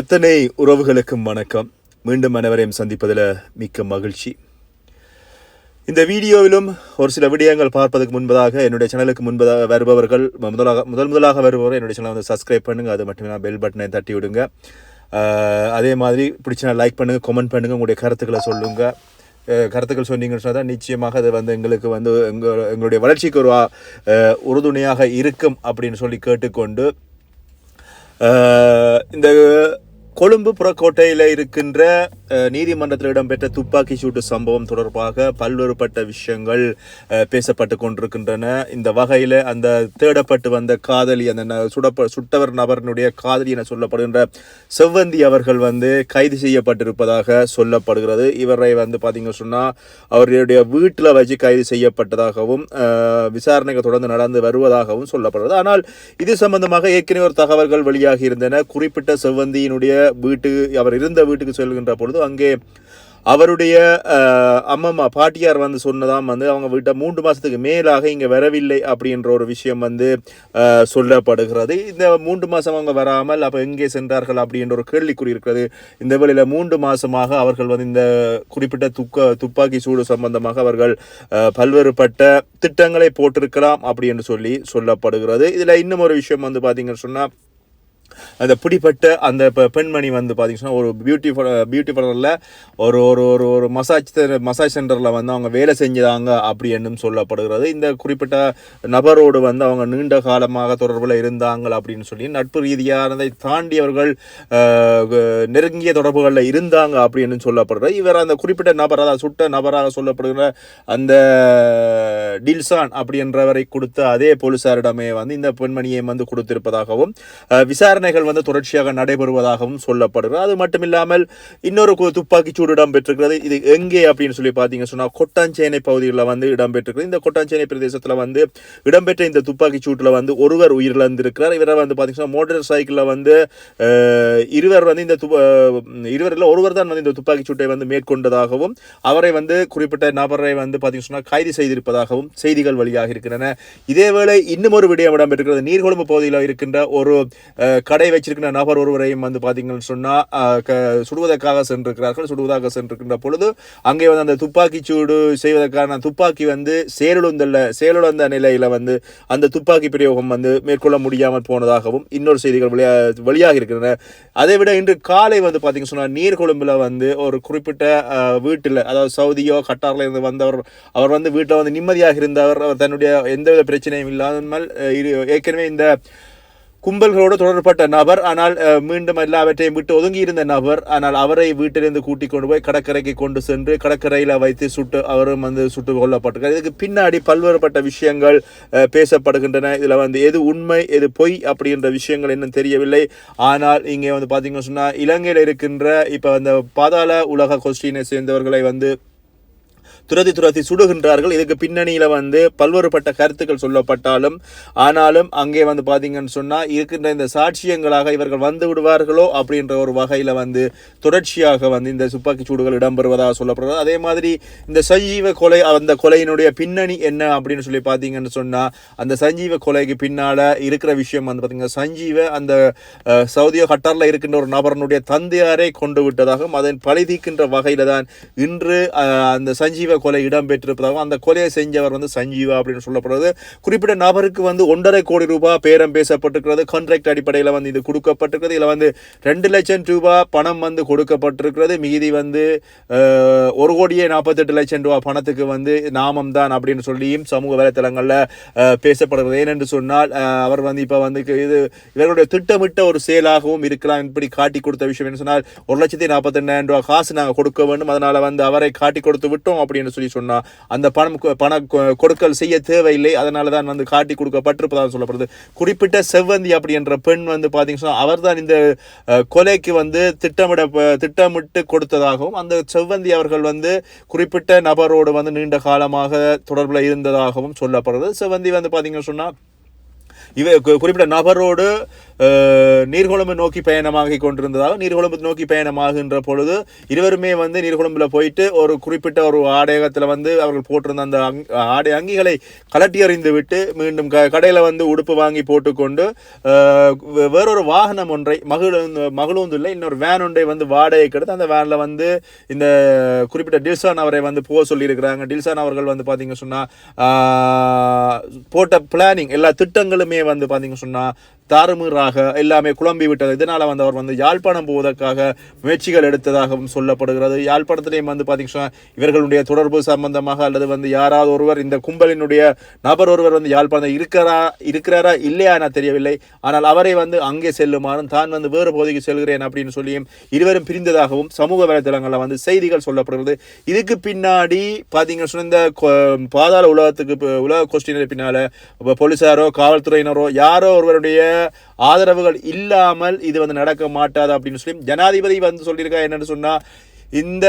அத்தனை உறவுகளுக்கும் வணக்கம். மீண்டும் அனைவரையும் சந்திப்பதில் மிக்க மகிழ்ச்சி. இந்த வீடியோவிலும் ஒரு சில விடயங்கள் பார்ப்பதற்கு முன்பதாக என்னுடைய சேனலுக்கு முன்பதாக வருபவர்கள் முதலாக முதல் முதலாக வருபவர் என்னுடைய சேனலை வந்து சப்ஸ்கிரைப் பண்ணுங்கள் அது மட்டும் நான் பெல் பட்டனை தட்டி விடுங்க. அதே மாதிரி பிடிச்சா லைக் பண்ணுங்கள் கமெண்ட் பண்ணுங்கள் உங்களுடைய கருத்துக்களை சொல்லுங்கள் கருத்துக்கள் சொன்னீங்கன்னு சொன்னால் தான் நிச்சயமாக அது வந்து எங்களுக்கு வந்து எங்கள் எங்களுடைய வளர்ச்சிக்கு ஒரு உறுதுணையாக இருக்கும் அப்படின்னு சொல்லி கேட்டுக்கொண்டு இந்த கொழும்பு புறக்கோட்டையில் இருக்கின்ற நீதிமன்றத்தில் இடம்பெற்ற துப்பாக்கி சூட்டு சம்பவம் தொடர்பாக பல்வேறுபட்ட விஷயங்கள் பேசப்பட்டு கொண்டிருக்கின்றன. இந்த வகையில் அந்த தேடப்பட்டு வந்த காதலி அந்த ந- சுடப்ப சுட்டவர் நபரினுடைய காதலி என சொல்லப்படுகின்ற செவ்வந்தி அவர்கள் வந்து கைது செய்யப்பட்டிருப்பதாக சொல்லப்படுகிறது. இவரை வந்து பார்த்திங்க சொன்னால் அவருடைய வீட்டில் வச்சு கைது செய்யப்பட்டதாகவும் விசாரணைகள் தொடர்ந்து நடந்து வருவதாகவும் சொல்லப்படுகிறது. ஆனால் இது சம்பந்தமாக ஏற்கனவே ஒரு தகவல்கள் வெளியாகி இருந்தன. குறிப்பிட்ட செவ்வந்தியினுடைய வீட்டு அவர் இருந்த வீட்டுக்கு செல்கின்ற பொழுது அங்கே அவருடைய அம்மம்மா பாட்டியார் வந்து சொன்னதாம் வந்து அவங்க வீட்டை மூன்று மாதத்துக்கு மேலாக இங்கே வரவில்லை அப்படின்ற ஒரு விஷயம் வந்து சொல்லப்படுகிறது. இந்த மூன்று மாதம் அவங்க வராமல் அப்போ எங்கே சென்றார்கள் அப்படின்ற ஒரு கேள்விக்குறி இருக்கிறது இந்த வேளையில் மூன்று மாதமாக அவர்கள் வந்து இந்த குறிப்பிட்ட துக்க துப்பாக்கி சூடு சம்பந்தமாக அவர்கள் பல்வேறுபட்ட திட்டங்களை போட்டிருக்கலாம் அப்படி என்று சொல்லி சொல்லப்படுகிறது. இதில் இன்னும் ஒரு விஷயம் வந்து பார்த்தீங்கன்னு சொன்னால் அந்த பிடிப்பட்ட அந்த பெண்மணி வந்து பார்த்தீங்கன்னா ஒரு பியூட்டி பியூட்டி பார்லரில் ஒரு ஒரு ஒரு ஒரு மசாஜ் மசாஜ் சென்டரில் வந்து அவங்க வேலை செஞ்சுதாங்க அப்படி என்னும் சொல்லப்படுகிறது. இந்த குறிப்பிட்ட நபரோடு வந்து அவங்க நீண்ட காலமாக தொடர்பில் இருந்தாங்க அப்படின்னு சொல்லி நட்பு ரீதியானதை தாண்டி அவர்கள் நெருங்கிய தொடர்புகளில் இருந்தாங்க அப்படின்னு சொல்லப்படுகிறது. இவர் அந்த குறிப்பிட்ட நபர் அதாவது சுட்ட நபராக சொல்லப்படுகிற அந்த டில்சான் அப்படின்றவரை கொடுத்த அதே போலீசாரிடமே வந்து இந்த பெண்மணியை வந்து கொடுத்திருப்பதாகவும் விசாரணை விசாரணைகள் வந்து தொடர்ச்சியாக நடைபெறுவதாகவும் சொல்லப்படுகிறது. அது மட்டும் இல்லாமல் இன்னொரு கு- சூடு இடம்பெற்றிருக்கிறது. இது எங்கே அப்படின்னு சொல்லி பார்த்தீங்க சொன்னால் கொட்டாஞ்சேனை பகுதிகளில் வந்து இடம்பெற்றிருக்கிறது. இந்த கொட்டாஞ்சேனை பிரதேசத்தில் வந்து இடம்பெற்ற இந்த துப்பாக்கி சூட்டில் வந்து ஒருவர் உயிரிழந்திருக்கிறார். இவரை வந்து பார்த்தீங்கன்னா மோட்டார் சைக்கிளில் வந்து இருவர் வந்து இந்த இருவரில் ஒருவர் தான் வந்து இந்த துப்பாக்கி சூட்டை வந்து மேற்கொண்டதாகவும் அவரை வந்து குறிப்பிட்ட நபரை வந்து பார்த்தீங்கன்னா சொன்னா கைது செய்திருப்பதாகவும் செய்திகள் வழியாக இருக்கின்றன. இதேவேளை இன்னும் ஒரு விடயம் இடம்பெற்றிருக்கிறது. நீர்கொழும்பு பகுதியில் இருக்கின்ற ஒரு கடை வச்சிருக்கின்ற நபர் ஒருவரையும் வந்து பார்த்தீங்கன்னு சொன்னால் சுடுவதற்காக சென்றிருக்கிறார்கள். சுடுவதாக சென்றிருக்கின்ற பொழுது அங்கே வந்து அந்த துப்பாக்கி சூடு செய்வதற்கான துப்பாக்கி வந்து செயலுந்தல்ல செயலுந்த நிலையில் வந்து அந்த துப்பாக்கி பிரயோகம் வந்து மேற்கொள்ள முடியாமல் போனதாகவும் இன்னொரு செய்திகள் வெளியா வெளியாக இருக்கின்றன. அதை விட இன்று காலை வந்து பார்த்தீங்கன்னு சொன்னால் நீர்கொழும்பில் வந்து ஒரு குறிப்பிட்ட வீட்டில் அதாவது சவுதியோ கட்டாரில் இருந்து வந்தவர் அவர் வந்து வீட்டில் வந்து நிம்மதியாக இருந்தவர் அவர் தன்னுடைய எந்தவித பிரச்சனையும் இல்லாமல் ஏற்கனவே இந்த கும்பல்களோடு தொடர்பட்ட நபர் ஆனால் மீண்டும் எல்லாவற்றையும் விட்டு ஒதுங்கி இருந்த நபர் ஆனால் அவரை வீட்டிலிருந்து கூட்டிக் கொண்டு போய் கடற்கரைக்கு கொண்டு சென்று கடற்கரையில் வைத்து சுட்டு அவரும் வந்து சுட்டு கொல்லப்பட்டிருக்கார். இதுக்கு பின்னாடி பல்வேறுபட்ட விஷயங்கள் பேசப்படுகின்றன. இதில் வந்து எது உண்மை எது பொய் அப்படின்ற விஷயங்கள் இன்னும் தெரியவில்லை. ஆனால் இங்கே வந்து பார்த்தீங்கன்னு சொன்னால் இலங்கையில் இருக்கின்ற இப்போ அந்த பாதாள உலக கொஸ்டினை சேர்ந்தவர்களை வந்து துரத்தி துரத்தி சுடுகின்றார்கள். இதுக்கு பின்னணியில் வந்து பல்வேறுபட்ட கருத்துக்கள் சொல்லப்பட்டாலும் ஆனாலும் அங்கே வந்து பார்த்தீங்கன்னு சொன்னால் இருக்கின்ற இந்த சாட்சியங்களாக இவர்கள் வந்து விடுவார்களோ அப்படின்ற ஒரு வகையில் வந்து தொடர்ச்சியாக வந்து இந்த துப்பாக்கி சூடுகள் இடம்பெறுவதாக சொல்லப்படுறது அதே மாதிரி இந்த சஞ்சீவ கொலை அந்த கொலையினுடைய பின்னணி என்ன அப்படின்னு சொல்லி பார்த்தீங்கன்னு சொன்னால் அந்த சஞ்சீவ கொலைக்கு பின்னால் இருக்கிற விஷயம் வந்து பார்த்தீங்கன்னா சஞ்சீவ அந்த சவுதியோ கட்டார்ல இருக்கின்ற ஒரு நபரனுடைய தந்தையாரை கொண்டு விட்டதாகவும் அதன் பழி தீக்கின்ற வகையில் தான் இன்று அந்த சஞ்சீவ கொலை இடம்பெற்றிருப்பதாகவும் அந்த கொலையை செஞ்சவர் வந்து சஞ்சீவா அப்படின்னு சொல்லப்படுறது. குறிப்பிட்ட நபருக்கு வந்து ஒன்றரை கோடி ரூபாய் பேரம் பேசப்பட்டிருக்கிறது. கான்ட்ராக்ட் அடிப்படையில் வந்து இது கொடுக்கப்பட்டிருக்கிறது. இதில் வந்து ரெண்டு லட்சம் ரூபாய் பணம் வந்து கொடுக்கப்பட்டிருக்கிறது. மீதி வந்து ஒரு கோடியே நாற்பத்தெட்டு லட்சம் ரூபாய் பணத்துக்கு வந்து நாமம் தான் அப்படின்னு சொல்லியும் சமூக வலைத்தளங்களில் பேசப்படுகிறது. ஏனென்று சொன்னால் அவர் வந்து இப்போ வந்து இது இவர்களுடைய திட்டமிட்ட ஒரு செயலாகவும் இருக்கலாம். இப்படி காட்டி கொடுத்த விஷயம் என்ன சொன்னால் ஒரு லட்சத்தி நாற்பத்தெண்டாயிரம் ரூபாய் காசு நாங்கள் கொடுக்க வேண்டும். அதனால் வந்து அவரை காட்டி கொடுத்து விட்டோம் அப்படின்னு சொல்லி சொன்னால் அந்த பணம் பண கொடுக்கல் செய்ய தேவையில்லை. அதனால தான் வந்து காட்டி கொடுக்கப்பட்டிருப்பதாக சொல்லப்படுது. குறிப்பிட்ட செவ்வந்தி அப்படி என்ற பெண் வந்து பார்த்தீங்கன்னா அவர் தான் இந்த கொலைக்கு வந்து திட்டமிட திட்டமிட்டு கொடுத்ததாகவும் அந்த செவ்வந்தி அவர்கள் வந்து குறிப்பிட்ட நபரோடு வந்து நீண்ட காலமாக தொடர்பில் இருந்ததாகவும் சொல்லப்படுறது செவ்வந்தி வந்து பார்த்தீங்கன்னு சொன்னால் இவ குறிப்பிட்ட நபரோடு நீர்கொழும்பு நோக்கி பயணமாகி கொண்டிருந்ததாக நீர்கொழும்பு நோக்கி பயணமாகின்ற பொழுது இருவருமே வந்து நீர்கொழும்புல போயிட்டு ஒரு குறிப்பிட்ட ஒரு ஆடையகத்தில் வந்து அவர்கள் போட்டிருந்த அந்த அங் ஆடை அங்கிகளை கலட்டி அறிந்து விட்டு மீண்டும் க கடையில் வந்து உடுப்பு வாங்கி போட்டுக்கொண்டு வேறொரு வாகனம் ஒன்றை மகிழ் மகளூந்துள்ள இன்னொரு வேன் ஒன்றை வந்து வாடகைக்கு எடுத்து அந்த வேனில் வந்து இந்த குறிப்பிட்ட டில்சான் அவரை வந்து போக சொல்லியிருக்கிறாங்க. டில்சான் அவர்கள் வந்து பார்த்தீங்க சொன்னால் போட்ட பிளானிங் எல்லா திட்டங்களுமே வந்து பார்த்தீங்க சொன்னால் தாறுமாறாக எல்லாமே குழம்பி விட்டது. இதனால் வந்து அவர் வந்து யாழ்ப்பாணம் போவதற்காக முயற்சிகள் எடுத்ததாகவும் சொல்லப்படுகிறது. யாழ்ப்பாணத்திலேயும் வந்து பார்த்தீங்கன்னா இவர்களுடைய தொடர்பு சம்பந்தமாக அல்லது வந்து யாராவது ஒருவர் இந்த கும்பலினுடைய நபர் ஒருவர் வந்து யாழ்ப்பாணம் இருக்கிறா இருக்கிறாரா இல்லையா என தெரியவில்லை. ஆனால் அவரை வந்து அங்கே செல்லுமாறும் தான் வந்து வேறு பகுதிக்கு செல்கிறேன் அப்படின்னு சொல்லியும் இருவரும் பிரிந்ததாகவும் சமூக வலைதளங்களில் வந்து செய்திகள் சொல்லப்படுகிறது. இதுக்கு பின்னாடி பார்த்தீங்கன்னா சொன்ன இந்த கொ- பாதாள உலகத்துக்கு உலக கொஸ்டினுக்கு பின்னால் போலீஸாரோ போலீசாரோ காவல்துறையினரோ யாரோ ஒருவருடைய ஆதரவுகள் இல்லாமல் இது வந்து நடக்க மாட்டாது அப்படின்னு சொல்லி ஜனாதிபதி வந்து சொல்லியிருக்கா என்னன்னு சொன்னால் இந்த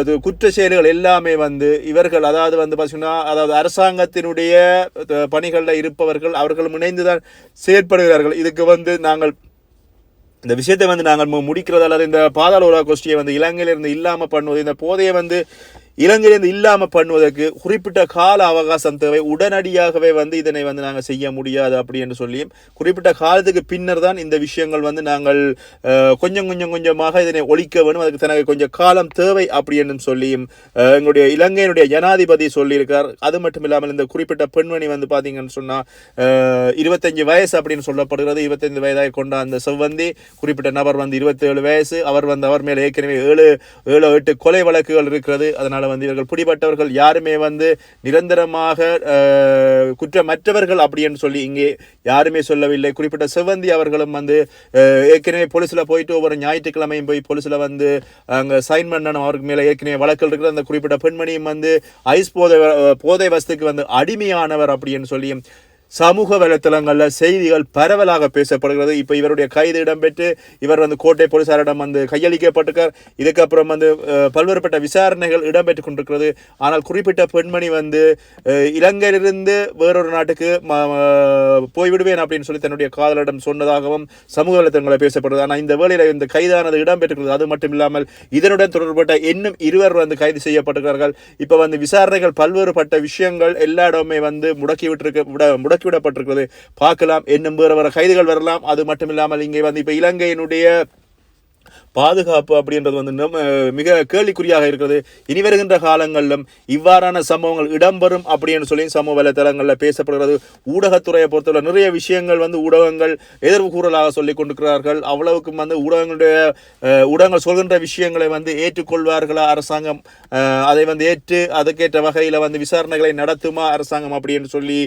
இது குற்ற செயல்கள் எல்லாமே வந்து இவர்கள் அதாவது வந்து பார்த்தீங்கன்னா அதாவது அரசாங்கத்தினுடைய பணிகளில் இருப்பவர்கள் அவர்கள் இணைந்துதான் செயற்படுகிறார்கள். இதுக்கு வந்து நாங்கள் இந்த விஷயத்தை வந்து நாங்கள் மு- முடிக்கிறது அல்லது இந்த பாதாள உலக கோஷ்டியை வந்து இலங்கையிலிருந்து இல்லாமல் பண்ணுவது இந்த போதையை வந்து இலங்கையிலிருந்து இல்லாமல் பண்ணுவதற்கு குறிப்பிட்ட கால அவகாசம் தேவை. உடனடியாகவே வந்து இதனை வந்து நாங்கள் செய்ய முடியாது அப்படி என்று சொல்லியும் குறிப்பிட்ட காலத்துக்கு பின்னர் தான் இந்த விஷயங்கள் வந்து நாங்கள் கொஞ்சம் கொஞ்சம் கொஞ்சமாக இதனை ஒழிக்க வேணும் அதுக்கு தனக்கு கொஞ்சம் காலம் தேவை அப்படி என்றும் சொல்லியும் எங்களுடைய இலங்கையினுடைய ஜனாதிபதி சொல்லியிருக்கார். அது மட்டும் இல்லாமல் இந்த குறிப்பிட்ட பெண்மணி வந்து பார்த்தீங்கன்னு சொன்னால் இருபத்தஞ்சு வயசு அப்படின்னு சொல்லப்படுகிறது. இருபத்தஞ்சு வயதாக கொண்ட அந்த செவ்வந்தி குறிப்பிட்ட நபர் வந்து இருபத்தேழு வயசு. அவர் வந்து அவர் மேலே ஏற்கனவே ஏழு ஏழு எட்டு கொலை வழக்குகள் இருக்கிறது. அதனால் வந்து இவர்கள் பிடிபட்டவர்கள் யாருமே வந்து நிரந்தரமாக குற்றமற்றவர்கள் குற்றமற்றவர்கள் அப்படின்னு சொல்லி இங்கே யாருமே சொல்லவில்லை. குறிப்பிட்ட செவ்வந்தி அவர்களும் வந்து ஏற்கனவே போலீஸில் போயிட்டு ஒவ்வொரு ஞாயிற்றுக்கிழமையும் போய் போலீஸில் வந்து அங்கே சைன் பண்ணணும். அவருக்கு மேலே ஏற்கனவே வழக்கில் இருக்கிற அந்த குறிப்பிட்ட பெண்மணியும் வந்து ஐஸ் போதை போதை வசத்துக்கு வந்து அடிமையானவர் அப்படின்னு சொல்லியும் சமூக வலைத்தளங்களில் செய்திகள் பரவலாக பேசப்படுகிறது. இப்போ இவருடைய கைது இடம்பெற்று இவர் வந்து கோட்டை போலீசாரிடம் வந்து கையளிக்கப்பட்டிருக்கார். இதுக்கப்புறம் வந்து பல்வேறுபட்ட விசாரணைகள் இடம்பெற்றுக் கொண்டிருக்கிறது. ஆனால் குறிப்பிட்ட பெண்மணி வந்து இலங்கையிலிருந்து வேறொரு நாட்டுக்கு போய்விடுவேன் அப்படின்னு சொல்லி தன்னுடைய காதலிடம் சொன்னதாகவும் சமூக வலைத்தளங்களில் பேசப்படுது ஆனால் இந்த வேளையில் இந்த கைதானது இடம்பெற்றிருக்கிறது. அது மட்டும் இல்லாமல் இதனுடன் தொடர்பட்ட இன்னும் இருவர் வந்து கைது செய்யப்பட்டிருக்கிறார்கள். இப்போ வந்து விசாரணைகள் பல்வேறுபட்ட விஷயங்கள் எல்லா இடமே வந்து முடக்கி விட்டிருக்க முடக்கி முடக்கிவிடப்பட்டிருக்கிறது பார்க்கலாம் இன்னும் வேறு வேறு கைதுகள் வரலாம். அது மட்டும் இல்லாமல் இங்கே வந்து இப்போ இலங்கையினுடைய பாதுகாப்பு அப்படின்றது வந்து நம்ம மிக கேள்விக்குறியாக இருக்கிறது. இனி வருகின்ற காலங்களிலும் இவ்வாறான சம்பவங்கள் இடம்பெறும் அப்படின்னு சொல்லி சமூக வலைத்தளங்களில் பேசப்படுகிறது. ஊடகத்துறையை பொறுத்தவரை நிறைய விஷயங்கள் வந்து ஊடகங்கள் எதிர்வு கூறலாக சொல்லிக் கொண்டிருக்கிறார்கள். அவ்வளவுக்கும் வந்து ஊடகங்களுடைய ஊடகங்கள் சொல்கின்ற விஷயங்களை வந்து ஏற்றுக்கொள்வார்களா அரசாங்கம்? அதை வந்து ஏற்று அதுக்கேற்ற வகையில் வந்து விசாரணைகளை நடத்துமா அரசாங்கம் அப்படின்னு சொல்லி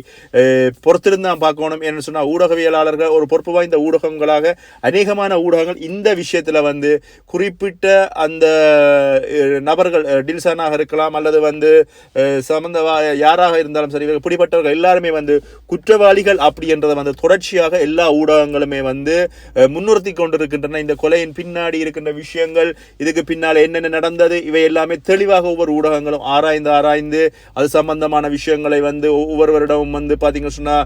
பொறுத்திருந்தான் பொறுத்திருந்து தான் பார்க்கணும். என்ன சொன்னால் ஊடகவியலாளர்கள் ஒரு பொறுப்பு வாய்ந்த ஊடகங்களாக அநேகமான ஊடகங்கள் இந்த விஷயத்தில் வந்து குறிப்பிட்ட அந்த நபர்கள் டில்சனாக இருக்கலாம் அல்லது வந்து அஹ், யாராக இருந்தாலும் சரி பிடிப்பட்டவர்கள் எல்லாருமே வந்து குற்றவாளிகள் அப்படி என்றதை வந்து தொடர்ச்சியாக எல்லா ஊடகங்களுமே வந்து முன்னிறுத்தி கொண்டிருக்கின்றன. இந்த கொலையின் பின்னாடி இருக்கின்ற விஷயங்கள் இதுக்கு பின்னால் என்னென்ன நடந்தது இவை எல்லாமே தெளிவாக ஒவ்வொரு ஊடகங்களும் ஆராய்ந்து ஆராய்ந்து அது சம்பந்தமான விஷயங்களை வந்து ஒவ்வொருவரிடமும் வந்து பார்த்தீங்கன்னு சொன்னால்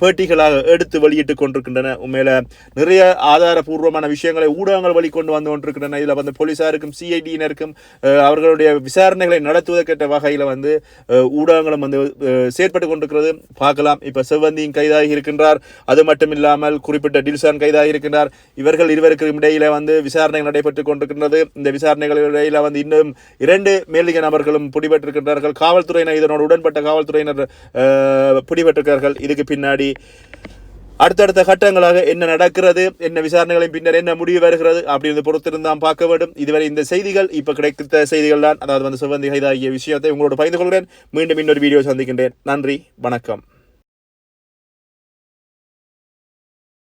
பேட்டிகளாக எடுத்து வெளியிட்டு கொண்டிருக்கின்றன. உண்மையில நிறைய ஆதாரபூர்வமான விஷயங்களை ஊடகங்கள் வழிகொண்டு வந்து கொண்டிருக்கின்றன. இதில் வந்து போலீசாருக்கும் சிஐடியினருக்கும் அவர்களுடைய விசாரணைகளை நடத்துவதற்கேற்ற வகையில் வந்து ஊடகங்களும் வந்து செயற்பட்டு கொண்டிருக்கிறது. பார்க்கலாம். இப்போ செவ்வந்தியும் கைதாகி இருக்கின்றார். அது மட்டும் இல்லாமல் குறிப்பிட்ட டில்சான் கைதாகி இருக்கின்றார். இவர்கள் இருவருக்கும் இடையில வந்து விசாரணைகள் நடைபெற்றுக் கொண்டிருக்கின்றது. இந்த விசாரணைகள் இடையில வந்து இன்னும் இரண்டு மேலிக நபர்களும் பிடிபட்டிருக்கின்றார்கள். காவல்துறையினர் இதனோடு உடன்பட்ட காவல்துறையினர் பிடிபட்டிருக்கிறார்கள். இதுக்கு பின்னாடி அடுத்தடுத்த கட்டங்களாக என்ன நடக்கிறது என்ன விசாரணைகளின் பின்னர் என்ன முடிவு வருகிறது அப்படின்றது பொறுத்திருந்தான் பார்க்க வேண்டும். இதுவரை இந்த செய்திகள் இப்போ கிடைத்த செய்திகள் தான். அதாவது வந்து சிவந்தி கைதாகிய விஷயத்தை உங்களோட பகிர்ந்து கொள்கிறேன். மீண்டும் இன்னொரு வீடியோ சந்திக்கின்றேன். நன்றி வணக்கம்.